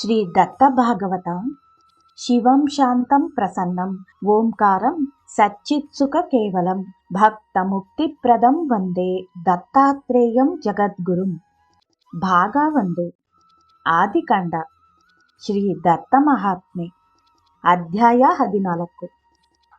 ಶ್ರೀ ದತ್ತ ಭಾಗವತ ಶಿವಂ ಶಾಂತಂ ಪ್ರಸನ್ನಂ. ಓಂಕಾರಂ ಸಚ್ಚಿತ್ಸುಖ ಕೇವಲಂ. ಭಕ್ತ ಮುಕ್ತಿಪ್ರದಂ ವಂದೇ ದತ್ತಾತ್ರೇಯಂ ಜಗದ್ಗುರುಂ. ಭಾಗ ಒಂದು. ಆದಿಕಾಂಡ ಶ್ರೀ ದತ್ತ ಮಹಾತ್ಮೆ. ಅಧ್ಯಾಯ ಹದಿನಾಲ್ಕು.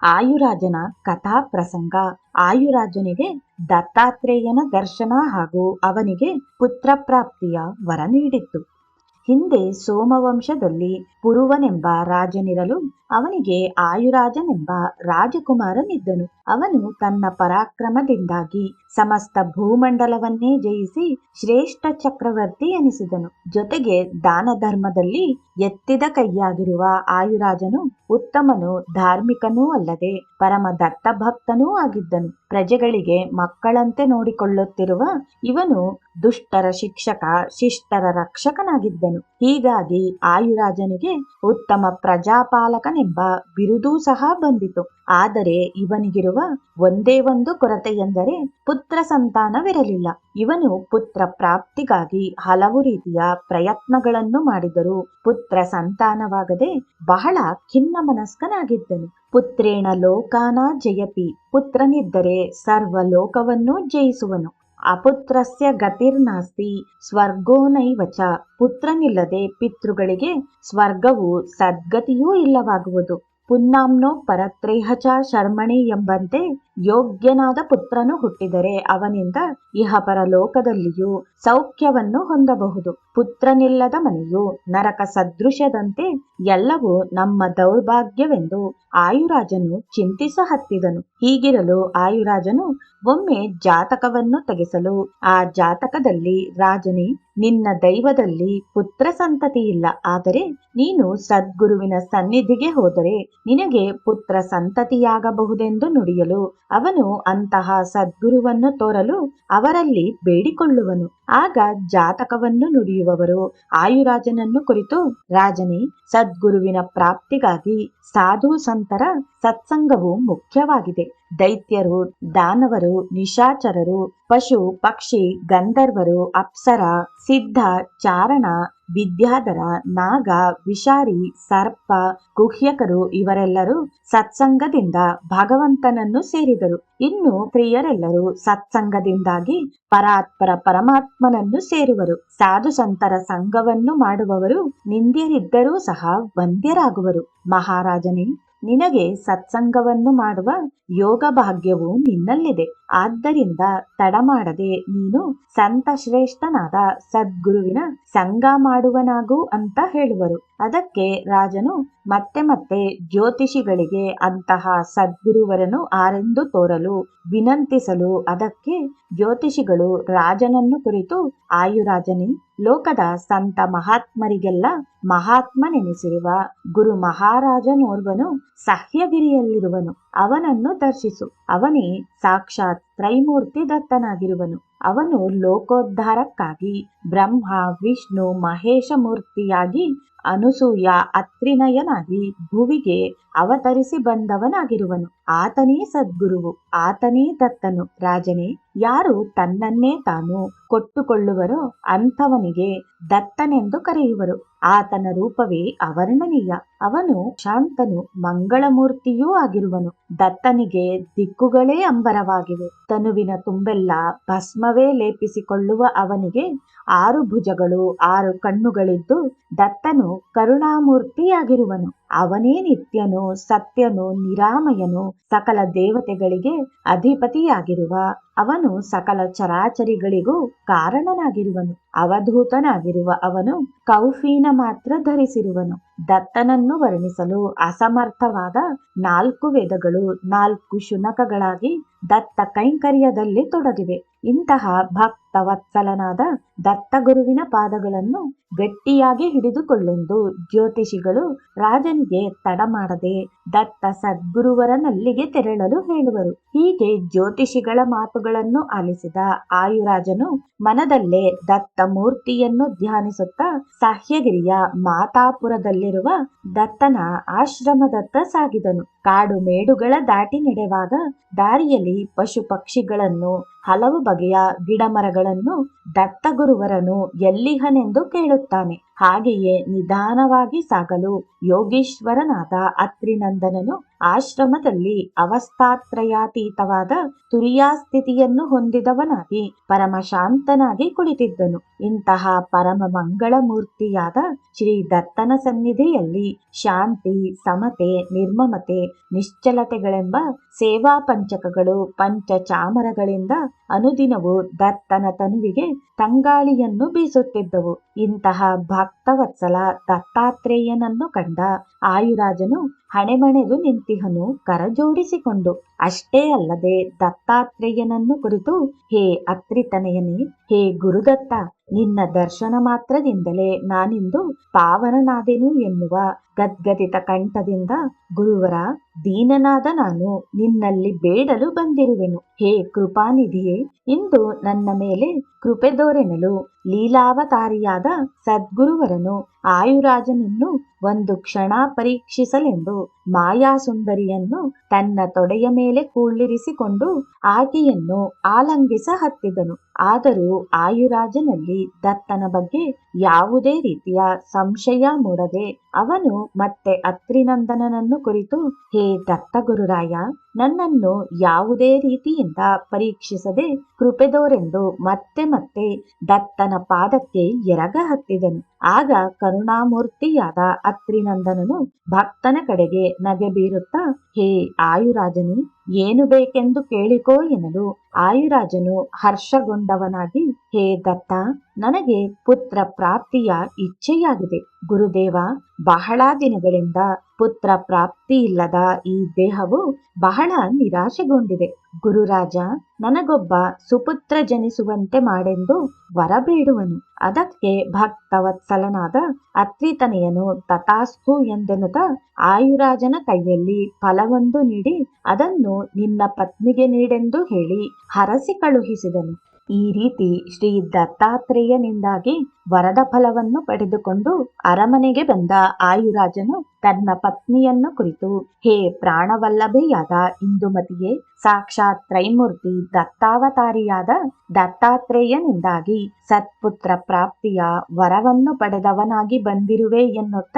ಆಯುರಾಜನ ಕಥಾ ಪ್ರಸಂಗ. ಆಯುರಾಜನಿಗೆ ದತ್ತಾತ್ರೇಯನ ದರ್ಶನ ಹಾಗೂ ಅವನಿಗೆ ಪುತ್ರ ಪ್ರಾಪ್ತಿಯ ವರ ನೀಡಿತ್ತು. ಹಿಂದೆ ಸೋಮವಂಶದಲ್ಲಿ ಪುರುವನೆಂಬ ರಾಜನಿರಲು ಅವನಿಗೆ ಆಯುರಾಜನೆಂಬ ರಾಜಕುಮಾರನಿದ್ದನು. ಅವನು ತನ್ನ ಪರಾಕ್ರಮದಿಂದಾಗಿ ಸಮಸ್ತ ಭೂಮಂಡಲವನ್ನೇ ಜಯಿಸಿ ಶ್ರೇಷ್ಠ ಚಕ್ರವರ್ತಿ ಎನಿಸಿದನು. ಜೊತೆಗೆ ದಾನ ಧರ್ಮದಲ್ಲಿ ಎತ್ತಿದ ಕೈಯಾಗಿರುವ ಆಯುರಾಜನು ಉತ್ತಮನು ಧಾರ್ಮಿಕನೂ ಅಲ್ಲದೆ ಪರಮ ದತ್ತ ಭಕ್ತನೂ ಆಗಿದ್ದನು. ಪ್ರಜೆಗಳಿಗೆ ಮಕ್ಕಳಂತೆ ನೋಡಿಕೊಳ್ಳುತ್ತಿರುವ ಇವನು ದುಷ್ಟರ ಶಿಕ್ಷಕ, ಶಿಷ್ಟರ ರಕ್ಷಕನಾಗಿದ್ದನು. ಹೀಗಾಗಿ ಆಯುರಾಜನಿಗೆ ಉತ್ತಮ ಪ್ರಜಾಪಾಲಕನೆಂಬ ಬಿರುದೂ ಸಹ ಬಂದಿತು. ಆದರೆ ಇವನಿಗಿರುವ ಒಂದೇ ಒಂದು ಕೊರತೆ ಎಂದರೆ ಪುತ್ರ ಸಂತಾನವಿರಲಿಲ್ಲ. ಇವನು ಪುತ್ರ ಪ್ರಾಪ್ತಿಗಾಗಿ ಹಲವು ರೀತಿಯ ಪ್ರಯತ್ನಗಳನ್ನು ಮಾಡಿದರು ಪುತ್ರ ಸಂತಾನವಾಗದೆ ಬಹಳ ಖಿನ್ನ ಮನಸ್ಕನಾಗಿದ್ದನು. ಪುತ್ರೇಣ ಲೋಕಾನ ಜಯತಿ ಪುತ್ರನಿದ್ದರೆ ಸರ್ವ ಲೋಕವನ್ನೂ ಜಯಿಸುವನು. ಅಪುತ್ರಸ್ಯ ಗತಿರ್ನಾಸ್ತಿ, ಸ್ವರ್ಗೋ ನೈವಚ. ಪುತ್ರನಿಲ್ಲದೆ ಪಿತೃಗಳಿಗೆ ಸ್ವರ್ಗವು ಸದ್ಗತಿಯೂ ಇಲ್ಲವಾಗುವುದು. ಪುನ್ನಾಂನೋ ಪರತ್ರೇಹಚ ಶರ್ಮಣಿ ಎಂಬಂತೆ ಯೋಗ್ಯನಾದ ಪುತ್ರನು ಹುಟ್ಟಿದರೆ ಅವನಿಂದ ಇಹ ಪರಲೋಕದಲ್ಲಿಯೂ ಸೌಖ್ಯವನ್ನು ಹೊಂದಬಹುದು. ಪುತ್ರನಿಲ್ಲದ ಮನೆಯು ನರಕ ಸದೃಶದಂತೆ ಎಲ್ಲವೂ ನಮ್ಮ ದೌರ್ಭಾಗ್ಯವೆಂದು ಆಯುರಾಜನು ಚಿಂತಿಸ ಹತ್ತಿದನು ಹೀಗಿರಲು ಆಯುರಾಜನು ಒಮ್ಮೆ ಜಾತಕವನ್ನು ತೆಗೆಸಲು ಆ ಜಾತಕದಲ್ಲಿ ರಾಜನೇ ನಿನ್ನ ದೈವದಲ್ಲಿ ಪುತ್ರ ಸಂತತಿ ಇಲ್ಲ. ಆದರೆ ನೀನು ಸದ್ಗುರುವಿನ ಸನ್ನಿಧಿಗೆ ಹೋದರೆ ನಿನಗೆ ಪುತ್ರ ಸಂತತಿಯಾಗಬಹುದೆಂದು ನುಡಿಯಲು ಅವನು ಅಂತಹ ಸದ್ಗುರುವನ್ನು ತೋರಲು ಅವರಲ್ಲಿ ಬೇಡಿಕೊಳ್ಳುವನು. ಆಗ ಜಾತಕವನ್ನು ನುಡಿಯುವವರು ಆಯುರಾಜನನ್ನು ಕುರಿತು, ರಾಜನೇ, ಸದ್ಗುರುವಿನ ಪ್ರಾಪ್ತಿಗಾಗಿ ಸಾಧು ಸಂತರ ಸತ್ಸಂಗವು ಮುಖ್ಯವಾಗಿದೆ. ದೈತ್ಯರು, ದಾನವರು, ನಿಶಾಚರರು, ಪಶು, ಪಕ್ಷಿ, ಗಂಧರ್ವರು, ಅಪ್ಸರ, ಸಿದ್ಧ, ಚಾರಣ ವಿದ್ಯಾಧರ, ನಾಗ, ವಿಷಾರಿ, ಸರ್ಪ ಗುಹ್ಯಕರು ಇವರೆಲ್ಲರೂ ಸತ್ಸಂಗದಿಂದ ಭಗವಂತನನ್ನು ಸೇರಿದರು. ಇನ್ನು ಪ್ರಿಯರೆಲ್ಲರೂ ಸತ್ಸಂಗದಿಂದಾಗಿ ಪರಾತ್ಪರ ಪರಮಾತ್ಮನನ್ನು ಸೇರುವರು. ಸಾಧು ಸಂತರ ಸಂಘವನ್ನು ಮಾಡುವವರು ನಿಂದ್ಯರಿದ್ದರೂ ಸಹ ವಂದ್ಯರಾಗುವರು. ಮಹಾರಾಜನೇ ನಿನಗೆ ಸತ್ಸಂಗವನ್ನು ಮಾಡುವ ಯೋಗ ಭಾಗ್ಯವು ನಿನ್ನಲ್ಲಿದೆ. ಆದ್ದರಿಂದ ತಡಮಾಡದೆ ನೀನು ಸಂತ ಶ್ರೇಷ್ಠನಾದ ಸದ್ಗುರುವಿನ ಸಂಗ ಮಾಡುವನಾಗು ಅಂತ ಹೇಳುವರು. ಅದಕ್ಕೆ ರಾಜನು ಮತ್ತೆ ಮತ್ತೆ ಜ್ಯೋತಿಷಿಗಳಿಗೆ ಅಂತಹ ಸದ್ಗುರುವರನ್ನು ಆರೆಂದು ತೋರಲು ವಿನಂತಿಸಲು ಅದಕ್ಕೆ ಜ್ಯೋತಿಷಿಗಳು ರಾಜನನ್ನು ಕುರಿತು ಆಯುರಾಜನಿ ಲೋಕದ ಸಂತ ಮಹಾತ್ಮರಿಗೆಲ್ಲ ಮಹಾತ್ಮನೆನಿಸಿರುವ ಗುರು ಮಹಾರಾಜನೋರ್ವನು ಸಹ್ಯಗಿರಿಯಲ್ಲಿರುವನು. ಅವನನ್ನು ದರ್ಶಿಸು. ಅವನೇ ಸಾಕ್ಷಾತ್ ತ್ರೈಮೂರ್ತಿ ದತ್ತನಾಗಿರುವನು. ಅವನು ಲೋಕೋದ್ಧಾರಕ್ಕಾಗಿ ಬ್ರಹ್ಮ, ವಿಷ್ಣು, ಮಹೇಶ ಮೂರ್ತಿಯಾಗಿ ಅನುಸೂಯ ಅತ್ರಿನಯನಾಗಿ ಭುವಿಗೆ ಅವತರಿಸಿ ಬಂದವನಾಗಿರುವನು. ಆತನೇ ಸದ್ಗುರುವು, ಆತನೇ ದತ್ತನು. ರಾಜನೇ, ಯಾರು ತನ್ನನ್ನೇ ತಾನು ಕೊಟ್ಟುಕೊಳ್ಳುವರೋ ಅಂಥವನಿಗೆ ದತ್ತನೆಂದು ಕರೆಯುವರು. ಆತನ ರೂಪವೇ ಅವರ್ಣನೀಯ ಅವನು ಶಾಂತನು, ಮಂಗಳಮೂರ್ತಿಯೂ ಆಗಿರುವನು. ದತ್ತನಿಗೆ ದಿಕ್ಕುಗಳೇ ಅಂಬರವಾಗಿವೆ. ತನುವಿನ ತುಂಬೆಲ್ಲ ಭಸ್ಮವೇ ಲೇಪಿಸಿಕೊಳ್ಳುವ ಅವನಿಗೆ ಆರು ಭುಜಗಳು, ಆರು ಕಣ್ಣುಗಳಿದ್ದು ದತ್ತನು ಕರುಣಾಮೂರ್ತಿಯಾಗಿರುವನು. ಅವನೇ ನಿತ್ಯನು, ಸತ್ಯನು, ನಿರಾಮಯನು, ಸಕಲ ದೇವತೆಗಳಿಗೆ ಅಧಿಪತಿಯಾಗಿರುವ ಅವನು ಸಕಲ ಚರಾಚರಿಗಳಿಗೂ ಕಾರಣನಾಗಿರುವನು, ಅವಧೂತನಾಗಿರುವ ಅವನು ಕೌಫೀನ ಮಾತ್ರ ಧರಿಸಿರುವನು. ದತ್ತನನ್ನು ವರ್ಣಿಸಲು ಅಸಮರ್ಥವಾದ ನಾಲ್ಕು ವೇದಗಳು, ನಾಲ್ಕು ಶುನಕಗಳಾಗಿ ದತ್ತ ಕೈಂಕರ್ಯದಲ್ಲಿ ತೊಡಗಿವೆ. ಇಂತಹ ಭಕ್ತ ವತ್ಸಲನಾದ ದತ್ತಗುರುವಿನ ಪಾದಗಳನ್ನು ಗಟ್ಟಿಯಾಗಿ ಹಿಡಿದುಕೊಳ್ಳೆಂದು ಜ್ಯೋತಿಷಿಗಳು ರಾಜನಿಗೆ ತಡ ಮಾಡದೆ ದತ್ತ ಸದ್ಗುರುವರನಲ್ಲಿಗೆ ತೆರಳಲು ಹೇಳುವರು. ಹೀಗೆ ಜ್ಯೋತಿಷಿಗಳ ಮಾತುಗಳನ್ನು ಆಲಿಸಿದ ಆಯುರಾಜನು ಮನದಲ್ಲೇ ದತ್ತ ಮೂರ್ತಿಯನ್ನು ಧ್ಯಾನಿಸುತ್ತಾ ಸಹ್ಯಗಿರಿಯ ಮಾತಾಪುರದಲ್ಲಿರುವ ದತ್ತನ ಆಶ್ರಮದತ್ತ ಸಾಗಿದನು. ಕಾಡು ಮೇಡುಗಳ ದಾಟಿ ನಡೆವಾಗ ದಾರಿಯಲ್ಲಿ ಪಶು ಪಕ್ಷಿಗಳನ್ನು ಹಲವು ಬಗೆಯ ಗಿಡಮರಗಳನ್ನು ದತ್ತಗುರುವರನು ಎಲ್ಲಿಹನೆಂದು ಕೇಳುತ್ತಾನೆ. ಹಾಗೆಯೇ ನಿಧಾನವಾಗಿ ಸಾಗಲು ಯೋಗೀಶ್ವರನಾದ ಅತ್ರಿನಂದನನು ಆಶ್ರಮದಲ್ಲಿ ಅವಸ್ಥಾತ್ರಯಾತೀತವಾದ ತುರಿಯಾಸ್ಥಿತಿಯನ್ನು ಹೊಂದಿದವನಾಗಿ ಪರಮಶಾಂತನಾಗಿ ಕುಳಿತಿದ್ದನು. ಇಂತಹ ಪರಮ ಮಂಗಳ ಮೂರ್ತಿಯಾದ ಶ್ರೀ ದತ್ತನ ಸನ್ನಿಧಿಯಲ್ಲಿ ಶಾಂತಿ, ಸಮತೆ, ನಿರ್ಮಮತೆ, ನಿಶ್ಚಲತೆಗಳೆಂಬ ಸೇವಾ ಪಂಚಕಗಳು ಪಂಚ ಚಾಮರಗಳಿಂದ ಅನುದಿನವೂ ದತ್ತನ ತನುವಿಗೆ ತಂಗಾಳಿಯನ್ನು ಬೀಸುತ್ತಿದ್ದವು. ಇಂತಹ ಭಕ್ತವತ್ಸಲ ದತ್ತಾತ್ರೇಯನನ್ನು ಕಂಡ ಆಯುರಾಜನು ಹಣೆಮಣೆದು ನಿಂತಿಹನು ಕರಜೋಡಿಸಿಕೊಂಡು ಅಷ್ಟೇ ಅಲ್ಲದೆ ದತ್ತಾತ್ರೇಯನನ್ನು ಕುರಿತು, ಹೇ ಅತ್ರಿತನಯನೇ, ಹೇ ಗುರುದತ್ತ, ನಿನ್ನ ದರ್ಶನ ಮಾತ್ರದಿಂದಲೇ ನಾನಿಂದು ಪಾವನನಾದೆನು ಎನ್ನುವ ಗದ್ಗದಿತ ಕಂಠದಿಂದ ಗುರುವರ ದೀನನಾದ ನಾನು ನಿನ್ನಲ್ಲಿ ಬೇಡಲು ಬಂದಿರುವೆನು. ಹೇ ಕೃಪಾನಿಧಿಯೇ, ಇಂದು ನನ್ನ ಮೇಲೆ ಕೃಪೆ ದೋರೆನಲು ಲೀಲಾವತಾರಿಯಾದ ಸದ್ಗುರುವರನು ಆಯುರಾಜನನ್ನು ಒಂದು ಕ್ಷಣ ಪರೀಕ್ಷಿಸಲೆಂದು ಮಾಯಾಸುಂದರಿಯನ್ನು ತನ್ನ ತೊಡೆಯ ಮೇಲೆ ಕೂಳ್ಳಿರಿಸಿಕೊಂಡು ಆಕೆಯನ್ನು ಆಲಂಗಿಸ ಹತ್ತಿದನು. ಆದರೂ ಆಯುರಾಜನಲ್ಲಿ ದತ್ತನ ಬಗ್ಗೆ ಯಾವುದೇ ರೀತಿಯ ಸಂಶಯ ಮೂಡದೆ ಅವನು ಮತ್ತೆ ಅತ್ರಿನಂದನನನ್ನು ಕುರಿತು, ಹೇ ದತ್ತ ಗುರುರಾಯ ನನ್ನನ್ನು ಯಾವುದೇ ರೀತಿಯಿಂದ ಪರೀಕ್ಷಿಸದೆ ಕೃಪೆದೋರೆಂದು ಮತ್ತೆ ಮತ್ತೆ ದತ್ತನ ಪಾದಕ್ಕೆ ಎರಗ ಹತ್ತಿದನು. ಆಗ ಕರುಣಾಮೂರ್ತಿಯಾದ ಅತ್ರಿನಂದನನು ಭಕ್ತನ ಕಡೆಗೆ ನಗೆ ಬೀರುತ್ತಾ ಹೇ ಆಯುರಾಜನು ಏನು ಬೇಕೆಂದು ಕೇಳಿಕೋ ಎನ್ನಲು ಆಯುರಾಜನು ಹರ್ಷಗೊಂಡವನಾಗಿ, ಹೇ ದತ್ತ, ನನಗೆ ಪುತ್ರ ಪ್ರಾಪ್ತಿಯ ಇಚ್ಛೆಯಾಗಿದೆ. ಗುರುದೇವ, ಬಹಳ ದಿನಗಳಿಂದ ಪುತ್ರ ಪ್ರಾಪ್ತಿ ಇಲ್ಲದ ಈ ದೇಹವು ಬಹಳ ನಿರಾಶೆಗೊಂಡಿದೆ. ಗುರುರಾಜ, ನನಗೊಬ್ಬ ಸುಪುತ್ರ ಜನಿಸುವಂತೆ ಮಾಡೆಂದು ವರ ಬೇಡುವನು ಅದಕ್ಕೆ ಭಕ್ತವತ್ಸಲನಾದ ಅತ್ರಿತನೆಯನು ತಥಾಸ್ತು ಎಂದೆನುತ ಆಯುರಾಜನ ಕೈಯಲ್ಲಿ ಫಲವೊಂದು ನೀಡಿ ಅದನ್ನು ನಿನ್ನ ಪತ್ನಿಗೆ ನೀಡೆಂದು ಹೇಳಿ ಹರಸಿ ಕಳುಹಿಸಿದನು. ಈ ರೀತಿ ಶ್ರೀ ದತ್ತಾತ್ರೇಯನಿಂದಾಗಿ ವರದ ಫಲವನ್ನು ಪಡೆದುಕೊಂಡು ಅರಮನೆಗೆ ಬಂದ ಆಯುರಾಜನು ತನ್ನ ಪತ್ನಿಯನ್ನು ಕುರಿತು, ಹೇ ಪ್ರಾಣವಲ್ಲಭೆಯಾದ ಇಂದುಮತಿಯೇ, ಸಾಕ್ಷಾತ್ ತ್ರೈಮೂರ್ತಿ ದತ್ತಾವತಾರಿಯಾದ ದತ್ತಾತ್ರೇಯನಿಂದಾಗಿ ಸತ್ಪುತ್ರ ಪ್ರಾಪ್ತಿಯ ವರವನ್ನು ಪಡೆದವನಾಗಿ ಬಂದಿರುವೆ ಎನ್ನುತ್ತ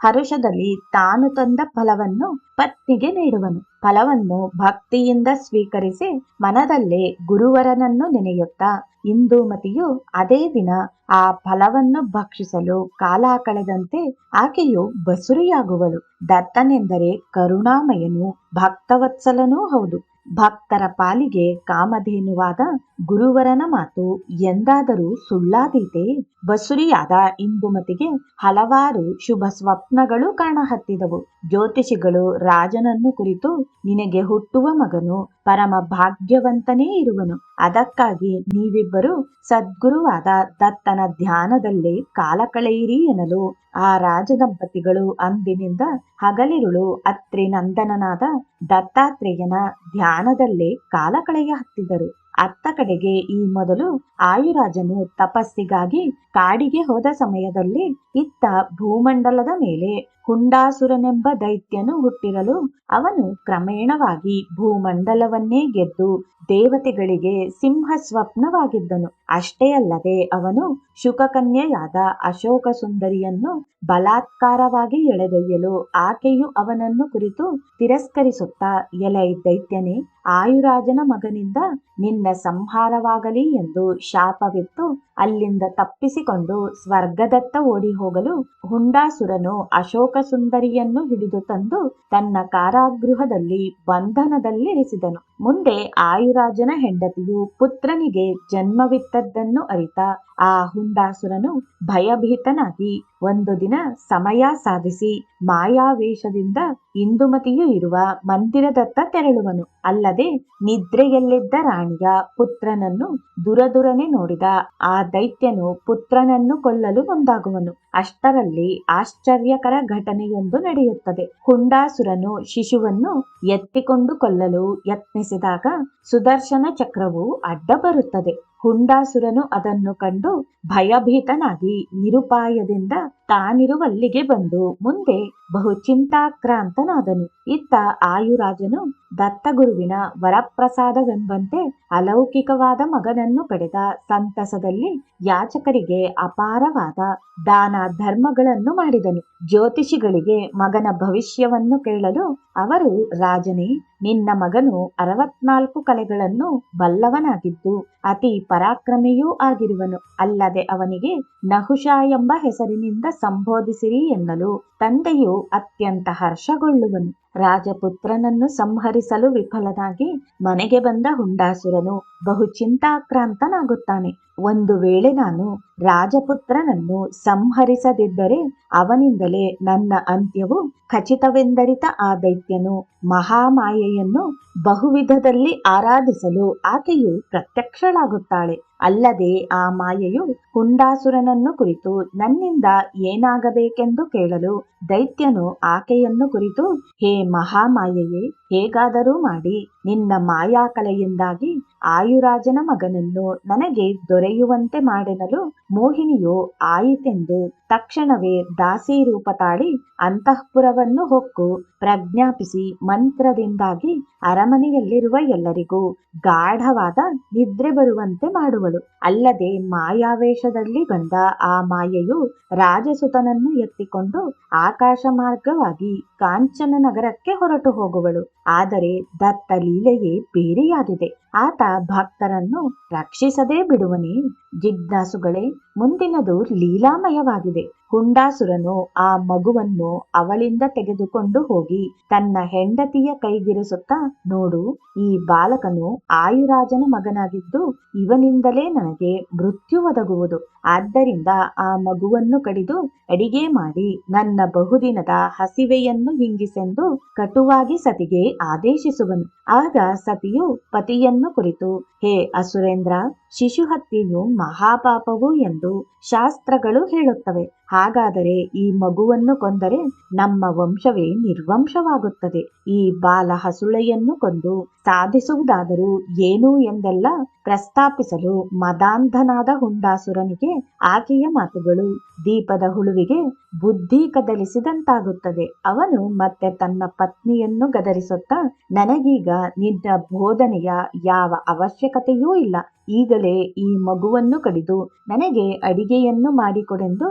ಹರುಷದಲ್ಲಿ ತಾನು ತಂದ ಫಲವನ್ನು ಪತ್ನಿಗೆ ನೀಡುವನು. ಫಲವನ್ನು ಭಕ್ತಿಯಿಂದ ಸ್ವೀಕರಿಸಿ ಮನದಲ್ಲೇ ಗುರುವರನನ್ನು ನೆನೆಯುತ್ತಾ ಇಂದೂಮತಿಯು ಅದೇ ದಿನ ಆ ಫಲವನ್ನು ಭಕ್ಷಿಸಲು ಕಾಲ ಕಳೆದಂತೆ ಆಕೆಯು ಬಸುರಿಯಾಗುವಳು. ದತ್ತನೆಂದರೆ ಕರುಣಾಮಯನು ಭಕ್ತವತ್ಸಲನೂ ಹೌದು. ಭಕ್ತರ ಪಾಲಿಗೆ ಕಾಮಧೇನುವಾದ ಗುರುವರನ ಮಾತು ಎಂದಾದರೂ ಸುಳ್ಳಾದೀತೆ. ಬಸುರಿಯಾದ ಇಂದುಮತಿಗೆ ಹಲವಾರು ಶುಭ ಸ್ವಪ್ನಗಳು ಕಾಣಹತ್ತಿದವು. ಜ್ಯೋತಿಷಿಗಳು ರಾಜನನ್ನು ಕುರಿತು, ನಿನಗೆ ಹುಟ್ಟುವ ಮಗನು ಪರಮ ಭಾಗ್ಯವಂತನೇ ಇರುವನು. ಅದಕ್ಕಾಗಿ ನೀವಿಬ್ಬರು ಸದ್ಗುರುವಾದ ದತ್ತನ ಧ್ಯಾನದಲ್ಲಿ ಕಾಲ ಕಳೆಯಿರಿ ಎನ್ನಲು ಆ ರಾಜದಂಪತಿಗಳು ಅಂದಿನಿಂದ ಹಗಲಿರುಳು ಅತ್ರಿ ನಂದನನಾದ ದತ್ತಾತ್ರೇಯನ ಧ್ಯಾನದಲ್ಲೇ ಕಾಲ ಕಳೆಯ ಹತ್ತಿದರು. ಅತ್ತ ಕಡೆಗೆ ಈ ಮೊದಲು ಆಯುರಾಜನು ತಪಸ್ಸಿಗಾಗಿ ಕಾಡಿಗೆ ಹೋದ ಸಮಯದಲ್ಲಿ ಇತ್ತ ಭೂಮಂಡಲದ ಮೇಲೆ ಹುಂಡಾಸುರನೆಂಬ ದೈತ್ಯನು ಹುಟ್ಟಿರಲು ಅವನು ಕ್ರಮೇಣವಾಗಿ ಭೂಮಂಡಲವನ್ನೇ ಗೆದ್ದು ದೇವತೆಗಳಿಗೆ ಸಿಂಹ ಸ್ವಪ್ನವಾಗಿದ್ದನು ಅಷ್ಟೇ ಅಲ್ಲದೆ ಅವನು ಶುಕಕನ್ಯೆಯಾದ ಅಶೋಕ ಸುಂದರಿಯನ್ನು ಬಲಾತ್ಕಾರವಾಗಿ ಎಳೆದೊಯ್ಯಲು ಆಕೆಯು ಅವನನ್ನು ಕುರಿತು ತಿರಸ್ಕರಿಸುತ್ತಾ, ಎಲೈ ದೈತ್ಯನೇ ಆಯುರಾಜನ ಮಗನಿಂದ ನಿನ್ನ ಸಂಹಾರವಾಗಲಿ ಎಂದು ಶಾಪವಿತ್ತು. ಅಲ್ಲಿಂದ ತಪ್ಪಿಸಿಕೊಂಡು ಸ್ವರ್ಗದತ್ತ ಓಡಿ ಹೋಗಲು ಹುಂಡಾಸುರನು ಅಶೋಕ ಸುಂದರಿಯನ್ನು ಹಿಡಿದು ತಂದು ತನ್ನ ಕಾರಾಗೃಹದಲ್ಲಿ ಬಂಧನದಲ್ಲಿರಿಸಿದನು. ಮುಂದೆ ಆಯುರಾಜನ ಹೆಂಡತಿಯು ಪುತ್ರನಿಗೆ ಜನ್ಮವಿತ್ತದ್ದನ್ನು ಅರಿತ ಆ ಹುಂಡಾಸುರನು ಭಯಭೀತನಾಗಿ ಒಂದು ದಿನ ಸಮಯ ಸಾಧಿಸಿ ಮಾಯಾವೇಶದಿಂದ ಇಂದುಮತಿಯು ಇರುವ ಮಂದಿರದತ್ತ ತೆರಳುವನು. ಅಲ್ಲದೆ ನಿದ್ರೆಯಲ್ಲಿದ್ದ ರಾಣಿಯ ಪುತ್ರನನ್ನು ದುರದುರನೆ ನೋಡಿದ ಆ ದೈತ್ಯನು ಪುತ್ರನನ್ನು ಕೊಲ್ಲಲು ಮುಂದಾಗುವನು. ಅಷ್ಟರಲ್ಲಿ ಆಶ್ಚರ್ಯಕರ ಘಟನೆಯೊಂದು ನಡೆಯುತ್ತದೆ. ಹುಂಡಾಸುರನು ಶಿಶುವನ್ನು ಎತ್ತಿಕೊಂಡು ಕೊಲ್ಲಲು ಯತ್ನಿಸಿದಾಗ ಸುದರ್ಶನ ಚಕ್ರವು ಅಡ್ಡ ಬರುತ್ತದೆ. ಹುಂಡಾಸುರನು ಅದನ್ನು ಕಂಡು ಭಯಭೀತನಾಗಿ ನಿರುಪಾಯದಿಂದ ತಾನಿರುವಲ್ಲಿಗೆ ಬಂದು ಮುಂದೆ ಬಹು ಚಿಂತಾಕ್ರಾಂತನಾದನು. ಇತ್ತ ಆಯುರಾಜನು ದತ್ತಗುರುವಿನ ವರಪ್ರಸಾದವೆಂಬಂತೆ ಅಲೌಕಿಕವಾದ ಮಗನನ್ನು ಪಡೆದ ಸಂತಸದಲ್ಲಿ ಯಾಚಕರಿಗೆ ಅಪಾರವಾದ ದಾನ ಧರ್ಮಗಳನ್ನು ಮಾಡಿದನು. ಜ್ಯೋತಿಷಿಗಳಿಗೆ ಮಗನ ಭವಿಷ್ಯವನ್ನು ಕೇಳಲು ಅವರು, ರಾಜನೇ, ನಿನ್ನ ಮಗನು ಅರವತ್ನಾಲ್ಕು ಕಲೆಗಳನ್ನು ಬಲ್ಲವನಾಗಿದ್ದು ಅತಿ ಪರಾಕ್ರಮಿಯೂ ಆಗಿರುವನು. ಅಲ್ಲದೆ ಅವನಿಗೆ ನಹುಷ ಎಂಬ ಹೆಸರಿನಿಂದ ಸಂಬೋಧಿಸಿರಿ ಎನ್ನಲು ತಂದೆಯು ಅತ್ಯಂತ ಹರ್ಷಗೊಳ್ಳುವನು. ರಾಜಪುತ್ರನನ್ನು ಸಂಹರಿಸಲು ವಿಫಲನಾಗಿ ಮನೆಗೆ ಬಂದ ಹುಂಡಾಸುರನು ಬಹು ಚಿಂತಾಕ್ರಾಂತನಾಗುತ್ತಾನೆ. ಒಂದು ವೇಳೆ ನಾನು ರಾಜಪುತ್ರನನ್ನು ಸಂಹರಿಸದಿದ್ದರೆ ಅವನಿಂದಲೇ ನನ್ನ ಅಂತ್ಯವು ಖಚಿತವೆಂದರಿತ ಆ ದೈತ್ಯನು ಮಹಾಮಾಯೆಯನ್ನು ಬಹುವಿಧದಲ್ಲಿ ಆರಾಧಿಸಲು ಆಕೆಯು ಪ್ರತ್ಯಕ್ಷಳಾಗುತ್ತಾಳೆ. ಅಲ್ಲದೆ ಆ ಮಾಯೆಯು ಕುಂಡಾಸುರನನ್ನು ಕುರಿತು ನನ್ನಿಂದ ಏನಾಗಬೇಕೆಂದು ಕೇಳಲು ದೈತ್ಯನು ಆಕೆಯನ್ನು ಕುರಿತು, ಹೇ ಮಹಾಮಾಯೆಯೇ, ಹೇಗಾದರೂ ಮಾಡಿ, ನಿನ್ನ ಮಾಯಾಕಲೆಯಿಂದಾಗಿ ಆಯುರಾಜನ ಮಗನನ್ನು ನನಗೆ ದೊರೆಯುವಂತೆ ಮಾಡೆನಲು ಮೋಹಿನಿಯು ಆಯಿತೆಂದು ತಕ್ಷಣವೇ ದಾಸಿ ರೂಪ ತಾಳಿ ಅಂತಃಪುರವನ್ನು ಹೊಕ್ಕು, ಪ್ರಜ್ಞಾಪಿಸಿ ಮಂತ್ರದಿಂದಾಗಿ ಅರಮನೆಯಲ್ಲಿರುವ ಎಲ್ಲರಿಗೂ ಗಾಢವಾದ ನಿದ್ರೆ ಬರುವಂತೆ ಮಾಡುವಳು. ಅಲ್ಲದೆ ಮಾಯಾವೇಶದಲ್ಲಿ ಬಂದ ಆ ಮಾಯೆಯು ರಾಜಸುತನನ್ನು ಎತ್ತಿಕೊಂಡು ಆಕಾಶ ಮಾರ್ಗವಾಗಿ ಕಾಂಚನ ನಗರಕ್ಕೆ ಹೊರಟು ಹೋಗುವಳು. ಆದರೆ ದತ್ತ ಲೀಲೆಯೇ ಬೇರೆಯಾಗಿದೆ. ಆತ ಭಕ್ತರನ್ನು ರಕ್ಷಿಸದೇ ಬಿಡುವನೇ ಜಿಜ್ಞಾಸುಗಳೇ ಮುಂದಿನದು ಲೀಲಾಮಯವಾಗಿದೆ. ಇದೆ ಹುಂಡಾಸುರನು ಆ ಮಗುವನ್ನು ಅವಳಿಂದ ತೆಗೆದುಕೊಂಡು ಹೋಗಿ ತನ್ನ ಹೆಂಡತಿಯ ಕೈಗಿರಿಸುತ್ತ, ನೋಡು, ಈ ಬಾಲಕನು ಆಯುರಾಜನ ಮಗನಾಗಿದ್ದು ಇವನಿಂದಲೇ ನನಗೆ ಮೃತ್ಯು ಒದಗುವುದು. ಆದ್ದರಿಂದ ಆ ಮಗುವನ್ನು ಕಡಿದು ಅಡಿಗೆ ಮಾಡಿ ನನ್ನ ಬಹುದಿನದ ಹಸಿವೆಯನ್ನು ಹಿಂಗಿಸೆಂದು ಕಟುವಾಗಿ ಸತಿಗೆ ಆದೇಶಿಸುವನು. ಆಗ ಸತಿಯು ಪತಿಯನ್ನು ಕುರಿತು, ಹೇ ಅಸುರೇಂದ್ರ ಶಿಶು ಹತ್ಯೆಯು ಮಹಾಪಾಪವು ಎಂದು ಶಾಸ್ತ್ರಗಳು ಹೇಳುತ್ತವೆ. ಹಾಗಾದರೆ ಈ ಮಗುವನ್ನು ಕೊಂದರೆ ನಮ್ಮ ವಂಶವೇ ನಿರ್ವಂಶವಾಗುತ್ತದೆ. ಈ ಬಾಲ ಹಸುಳೆಯನ್ನು ಕೊಂದು ಸಾಧಿಸುವುದಾದರೂ ಏನು ಎಂದೆಲ್ಲ ಪ್ರಸ್ತಾಪಿಸಲು ಮದಾಂಧನಾದ ಹುಂಡಾಸುರನಿಗೆ ಆಕೆಯ ಮಾತುಗಳು ದೀಪದ ಹುಳುವಿಗೆ ಬುದ್ಧಿ ಕದಲಿಸಿದಂತಾಗುತ್ತದೆ. ಅವನು ಮತ್ತೆ ತನ್ನ ಪತ್ನಿಯನ್ನು ಗದರಿಸುತ್ತಾ, ನನಗೀಗ ನಿನ್ನ ಬೋಧನೆಯ ಯಾವ ಅವಶ್ಯಕತೆಯೂ ಇಲ್ಲ. ಈಗಲೇ ಈ ಮಗುವನ್ನು ಕಡಿದು ನನಗೆ ಅಡಿಗೆಯನ್ನು ಮಾಡಿಕೊಡೆಂದು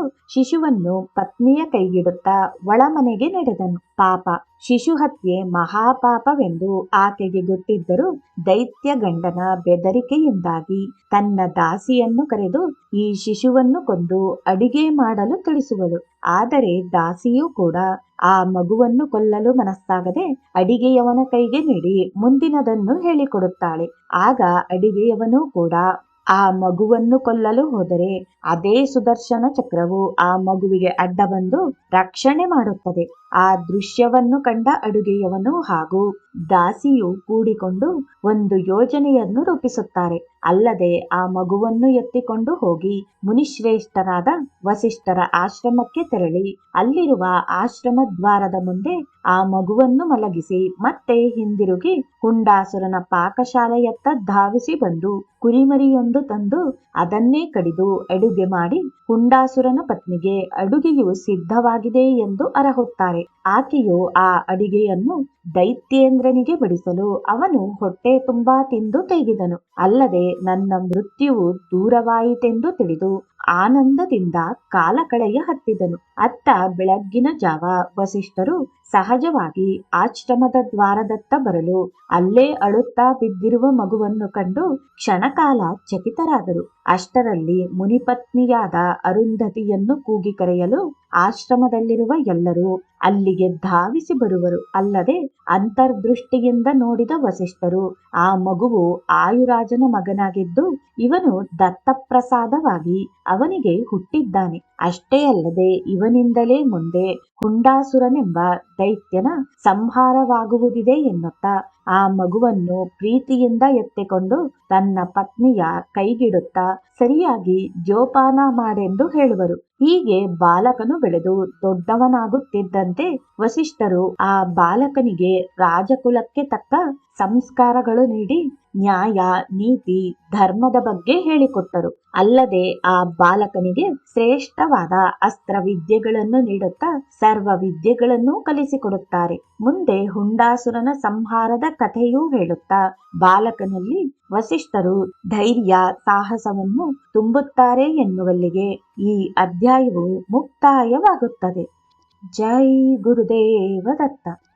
ಶಿಶುವನ್ನು ಪತ್ನಿಯ ಕೈಗಿಡುತ್ತಾ ಒಳಮನೆಗೆ ನಡೆದನು. ಪಾಪ, ಶಿಶು ಹತ್ಯೆ ಮಹಾಪಾಪವೆಂದು ಆಕೆಗೆ ಗೊತ್ತಿದ್ದರೂ ದೈತ್ಯ ಗಂಡನ ಬೆದರಿಕೆಯಿಂದಾಗಿ ತನ್ನ ದಾಸಿಯನ್ನು ಕರೆದು ಈ ಶಿಶುವನ್ನು ಕೊಂದು ಅಡಿಗೆ ಮಾಡಲು ತಿಳಿಸುವಳು. ಆದರೆ ದಾಸಿಯೂ ಕೂಡ ಆ ಮಗುವನ್ನು ಕೊಲ್ಲಲು ಮನಸ್ಸಾಗದೆ ಅಡಿಗೆಯವನ ಕೈಗೆ ನೀಡಿ ಮುಂದಿನದನ್ನು ಹೇಳಿಕೊಡುತ್ತಾಳೆ. ಆಗ ಅಡಿಗೆಯವನೂ ಕೂಡ ಆ ಮಗುವನ್ನು ಕೊಲ್ಲಲು ಹೋದರೆ ಅದೇ ಸುದರ್ಶನ ಚಕ್ರವು ಆ ಮಗುವಿಗೆ ಅಡ್ಡ ಬಂದು ರಕ್ಷಣೆ ಮಾಡುತ್ತದೆ. ಆ ದೃಶ್ಯವನ್ನು ಕಂಡ ಅಡುಗೆಯವನು ಹಾಗೂ ದಾಸಿಯು ಕೂಡಿಕೊಂಡು ಒಂದು ಯೋಜನೆಯನ್ನು ರೂಪಿಸುತ್ತಾರೆ. ಅಲ್ಲದೆ ಆ ಮಗುವನ್ನು ಎತ್ತಿಕೊಂಡು ಹೋಗಿ ಮುನಿಶ್ರೇಷ್ಠರಾದ ವಸಿಷ್ಠರ ಆಶ್ರಮಕ್ಕೆ ತೆರಳಿ, ಅಲ್ಲಿರುವ ಆಶ್ರಮ ದ್ವಾರದ ಮುಂದೆ ಆ ಮಗುವನ್ನು ಮಲಗಿಸಿ ಮತ್ತೆ ಹಿಂದಿರುಗಿ ಹುಂಡಾಸುರನ ಪಾಕಶಾಲೆಯತ್ತ ಧಾವಿಸಿ ಬಂದು ಕುರಿಮರಿಯೊಂದು ತಂದು ಅದನ್ನೇ ಕಡಿದು ಅಡುಗೆ ಮಾಡಿ ಹುಂಡಾಸುರನ ಪತ್ನಿಗೆ ಅಡುಗೆಯು ಸಿದ್ಧವಾಗಿದೆ ಎಂದು ಅರಹುತ್ತಾರೆ. ಆಕೆಯು ಆ ಅಡಿಗೆಯನ್ನು ದೈತ್ಯೇಂದ್ರನಿಗೆ ಬಡಿಸಲು ಅವನು ಹೊಟ್ಟೆ ತುಂಬಾ ತಿಂದು ತೆಗೆದನು. ಅಲ್ಲದೆ ನನ್ನ ಮೃತ್ಯುವು ದೂರವಾಯಿತೆಂದು ತಿಳಿದು ಆನಂದದಿಂದ ಕಾಲ ಕಳೆಯ ಹತ್ತಿದನು. ಅತ್ತ ಬೆಳಗ್ಗಿನ ಜಾವ ವಸಿಷ್ಠರು ಸಹಜವಾಗಿ ಆಶ್ರಮದ ದ್ವಾರದತ್ತ ಬರಲು ಅಲ್ಲೇ ಅಳುತ್ತಾ ಬಿದ್ದಿರುವ ಮಗುವನ್ನು ಕಂಡು ಕ್ಷಣಕಾಲ ಚಕಿತರಾದರು. ಅಷ್ಟರಲ್ಲಿ ಮುನಿಪತ್ನಿಯಾದ ಅರುಂಧತಿಯನ್ನು ಕೂಗಿ ಕರೆಯಲು ಆಶ್ರಮದಲ್ಲಿರುವ ಎಲ್ಲರೂ ಅಲ್ಲಿಗೆ ಧಾವಿಸಿ ಬರುವರು. ಅಲ್ಲದೆ ಅಂತರ್ದೃಷ್ಟಿಯಿಂದ ನೋಡಿದ ವಸಿಷ್ಠರು ಆ ಮಗುವು ಆಯುರಾಜನ ಮಗನಾಗಿದ್ದು ಇವನು ದತ್ತಪ್ರಸಾದವಾಗಿ ಅವನಿಗೆ ಹುಟ್ಟಿದ್ದಾನೆ. ಅಷ್ಟೇ ಅಲ್ಲದೆ ಇವನಿಂದಲೇ ಮುಂದೆ ಹುಂಡಾಸುರನೆಂಬ ದೈತ್ಯನ ಸಂಹಾರವಾಗುವುದಿದೆ ಎನ್ನುತ್ತಾ ಆ ಮಗುವನ್ನು ಪ್ರೀತಿಯಿಂದ ಎತ್ತಿಕೊಂಡು ತನ್ನ ಪತ್ನಿಯ ಕೈಗಿಡುತ್ತಾ ಸರಿಯಾಗಿ ಜೋಪಾನ ಮಾಡೆಂದು ಹೇಳುವರು. ಹೀಗೆ ಬಾಲಕನು ಬೆಳೆದು ದೊಡ್ಡವನಾಗುತ್ತಿದ್ದಂತೆ ವಸಿಷ್ಠರು ಆ ಬಾಲಕನಿಗೆ ರಾಜಕುಲಕ್ಕೆ ತಕ್ಕ ಸಂಸ್ಕಾರಗಳು ನೀಡಿ ನ್ಯಾಯ, ನೀತಿ, ಧರ್ಮದ ಬಗ್ಗೆ ಹೇಳಿಕೊಟ್ಟರು. ಅಲ್ಲದೆ ಆ ಬಾಲಕನಿಗೆ ಶ್ರೇಷ್ಠವಾದ ಅಸ್ತ್ರ ವಿದ್ಯೆಗಳನ್ನು ನೀಡುತ್ತಾ ಸರ್ವ ವಿದ್ಯೆಗಳನ್ನು ಕಲಿಸಿಕೊಡುತ್ತಾರೆ. ಮುಂದೆ ಹುಂಡಾಸುರನ ಸಂಹಾರದ ಕಥೆಯೂ ಹೇಳುತ್ತಾ ಬಾಲಕನಲ್ಲಿ ವಸಿಷ್ಠರು ಧೈರ್ಯ ಸಾಹಸವನ್ನು ತುಂಬುತ್ತಾರೆ ಎನ್ನುವಲ್ಲಿಗೆ ಈ ಅಧ್ಯಾಯವು ಮುಕ್ತಾಯವಾಗುತ್ತದೆ. ಜೈ ಗುರುದೇವ ದತ್ತ